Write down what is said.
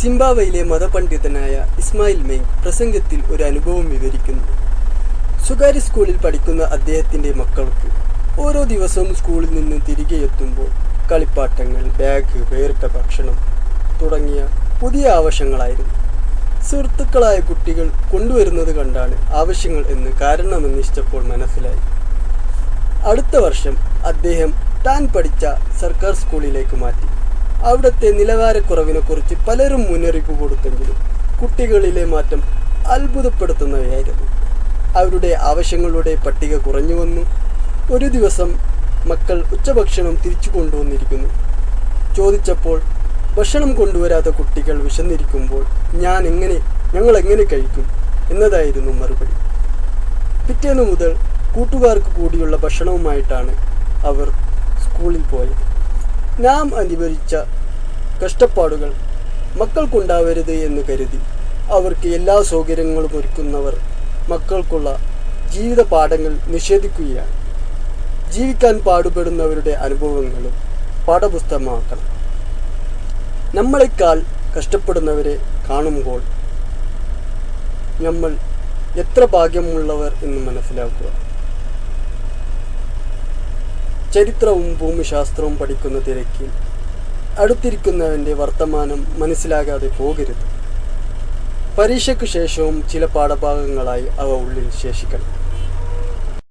സിംബാബ്വയിലെ മതപണ്ഡിതനായ ഇസ്മായിൽ മെയ്ങ് പ്രസംഗത്തിൽ ഒരു അനുഭവം വിവരിക്കുന്നു. സ്വകാര്യ സ്കൂളിൽ പഠിക്കുന്ന അദ്ദേഹത്തിന്റെ മക്കൾക്ക് ഓരോ ദിവസവും സ്കൂളിൽ നിന്ന് തിരികെ എത്തുമ്പോൾ കളിപ്പാട്ടങ്ങൾ ബാഗ് വേറിട്ട ഭക്ഷണം തുടങ്ങിയ പുതിയ ആവശ്യങ്ങളായിരുന്നു. സുഹൃത്തുക്കളായ കുട്ടികൾ കൊണ്ടുവരുന്നത് കണ്ടാണ് ആവശ്യങ്ങൾ എന്ന് കാരണമെന്നിഷ്ടപ്പോൾ മനസ്സിലായി. അടുത്ത വർഷം അദ്ദേഹം താൻ പഠിച്ച സർക്കാർ സ്കൂളിലേക്ക് മാറ്റി. അവിടുത്തെ നിലവാരക്കുറവിനെക്കുറിച്ച് പലരും മുന്നറിയിപ്പ് കൊടുത്തെങ്കിലും കുട്ടികളിലെ മാറ്റം അത്ഭുതപ്പെടുത്തുന്നവയായിരുന്നു. അവരുടെ ആവശ്യങ്ങളുടെ പട്ടിക കുറഞ്ഞു വന്നു. ഒരു ദിവസം മക്കൾ ഉച്ചഭക്ഷണം തിരിച്ചു കൊണ്ടുവന്നിരിക്കുന്നു. ചോദിച്ചപ്പോൾ ഭക്ഷണം കൊണ്ടുവരാത്ത കുട്ടികൾ വിശന്നിരിക്കുമ്പോൾ ഞാൻ എങ്ങനെ ഞങ്ങൾ എങ്ങനെ കഴിക്കും? എന്നതായിരുന്നു മറുപടി. പിറ്റേന്ന് മുതൽ കൂട്ടുകാർക്ക് കൂടിയുള്ള ഭക്ഷണവുമായിട്ടാണ് അവർ സ്കൂളിൽ പോയത്. നാം അനുഭവിച്ച കഷ്ടപ്പാടുകൾ മക്കൾക്കുണ്ടാവരുത് എന്ന് കരുതി അവർക്ക് എല്ലാ സൗകര്യങ്ങളും ഒരുക്കുന്നവർ മക്കൾക്കുള്ള ജീവിത പാഠങ്ങൾ നിഷേധിക്കുകയാണ്. ജീവിക്കാൻ പാടുപെടുന്നവരുടെ അനുഭവങ്ങളും പാഠപുസ്തകമാക്കണം. നമ്മളെക്കാൾ കഷ്ടപ്പെടുന്നവരെ കാണുമ്പോൾ നമ്മൾ എത്ര ഭാഗ്യമുള്ളവർ എന്ന് മനസ്സിലാക്കുക. ചരിത്രവും ഭൂമിശാസ്ത്രവും പഠിക്കുന്ന തിരക്കിൽ അടുത്തിരിക്കുന്നവന്റെ വർത്തമാനം മനസ്സിലാകാതെ പോകരുത്. പരീക്ഷയ്ക്ക് ശേഷവും ചില പാഠഭാഗങ്ങളായി അവ ഉള്ളിൽ ശേഷിക്കണം.